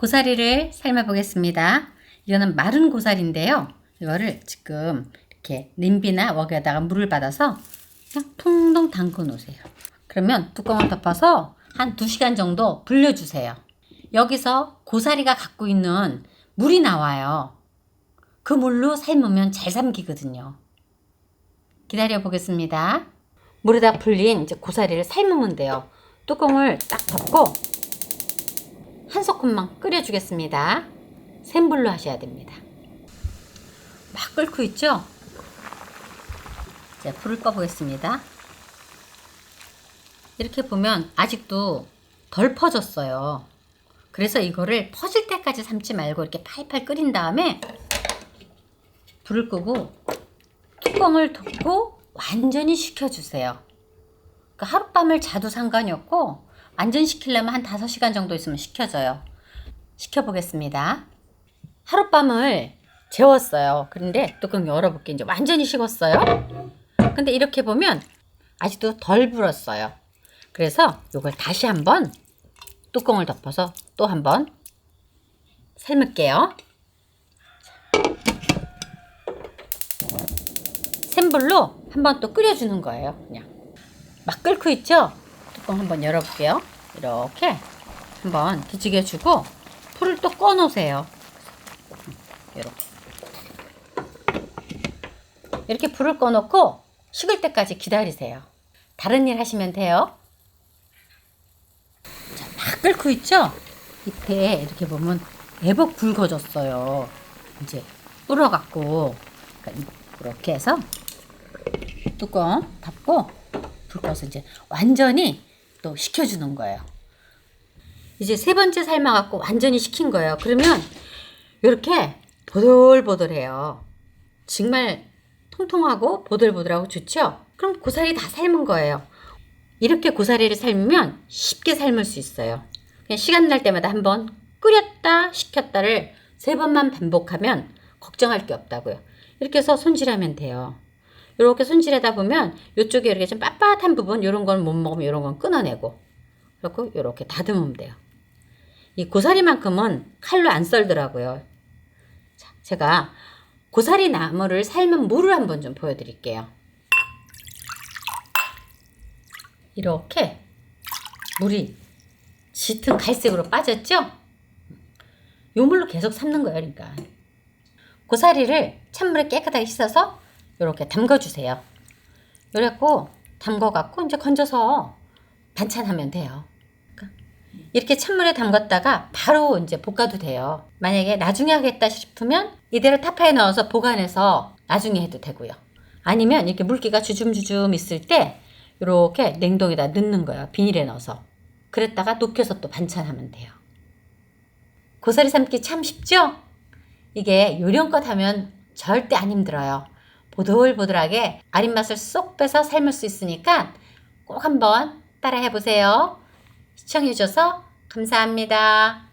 고사리를 삶아 보겠습니다. 이거는 마른 고사리인데요. 이거를 지금 이렇게 냄비나 웍에다가 물을 받아서 그냥 퉁동 담궈 놓으세요. 그러면 뚜껑을 덮어서 한 2시간 정도 불려주세요. 여기서 고사리가 갖고 있는 물이 나와요. 그 물로 삶으면 잘 삶기거든요. 기다려 보겠습니다. 물에다 불린 이제 고사리를 삶으면 돼요. 뚜껑을 딱 덮고 한 소끔만 끓여주겠습니다. 센 불로 하셔야 됩니다. 막 끓고 있죠? 이제 불을 꺼보겠습니다. 이렇게 보면 아직도 덜 퍼졌어요. 그래서 이거를 퍼질 때까지 삶지 말고 이렇게 팔팔 끓인 다음에 불을 끄고 뚜껑을 덮고 완전히 식혀주세요. 그러니까 하룻밤을 자도 상관이 없고 완전 식히려면 한 5시간 정도 있으면 식혀져요. 식혀보겠습니다. 하룻밤을 재웠어요. 그런데 뚜껑 열어볼게요. 이제 완전히 식었어요. 근데 이렇게 보면 아직도 덜 불었어요. 그래서 이걸 다시 한번 뚜껑을 덮어서 또 한번 삶을게요. 센 불로 한번 또 끓여주는 거예요. 그냥 막 끓고 있죠? 뚜껑 한번 열어볼게요. 이렇게 한번 뒤죽여주고 불을 또 꺼놓으세요. 이렇게 이렇게 불을 꺼놓고 식을 때까지 기다리세요. 다른 일 하시면 돼요. 자, 막 끓고 있죠? 잎에 이렇게 보면 애복 굵어졌어요. 이제 불어갖고 그러니까 이렇게 해서 뚜껑 닫고 불 꺼서 이제 완전히 또 식혀주는 거예요. 이제 세 번째 삶아갖고 완전히 식힌 거예요. 그러면 이렇게 보들보들해요. 정말 통통하고 보들보들하고 좋죠? 그럼 고사리 다 삶은 거예요. 이렇게 고사리를 삶으면 쉽게 삶을 수 있어요. 그냥 시간 날 때마다 한번 끓였다 식혔다를 세 번만 반복하면 걱정할 게 없다고요. 이렇게 해서 손질하면 돼요. 이렇게 손질하다 보면 이쪽에 이렇게 좀 빳빳한 부분 이런 건 못 먹으면 이런 건 끊어내고 그리고 이렇게 다듬으면 돼요. 이 고사리만큼은 칼로 안 썰더라고요. 자, 제가 고사리 나무를 삶은 물을 한번 좀 보여드릴게요. 이렇게 물이 짙은 갈색으로 빠졌죠? 요 물로 계속 삶는 거예요, 그러니까. 고사리를 찬물에 깨끗하게 씻어서 이렇게 담궈주세요. 이래갖고 담궈갖고 이제 건져서 반찬하면 돼요. 그러니까 이렇게 찬물에 담갔다가 바로 이제 볶아도 돼요. 만약에 나중에 하겠다 싶으면 이대로 타파에 넣어서 보관해서 나중에 해도 되고요. 아니면 이렇게 물기가 주줌주줌 있을 때 이렇게 냉동에다 넣는 거예요. 비닐에 넣어서. 그랬다가 녹여서 또 반찬하면 돼요. 고사리 삶기 참 쉽죠? 이게 요령껏 하면 절대 안 힘들어요. 보들보들하게 아린 맛을 쏙 빼서 삶을 수 있으니까 꼭 한번 따라 해보세요. 시청해줘서 감사합니다.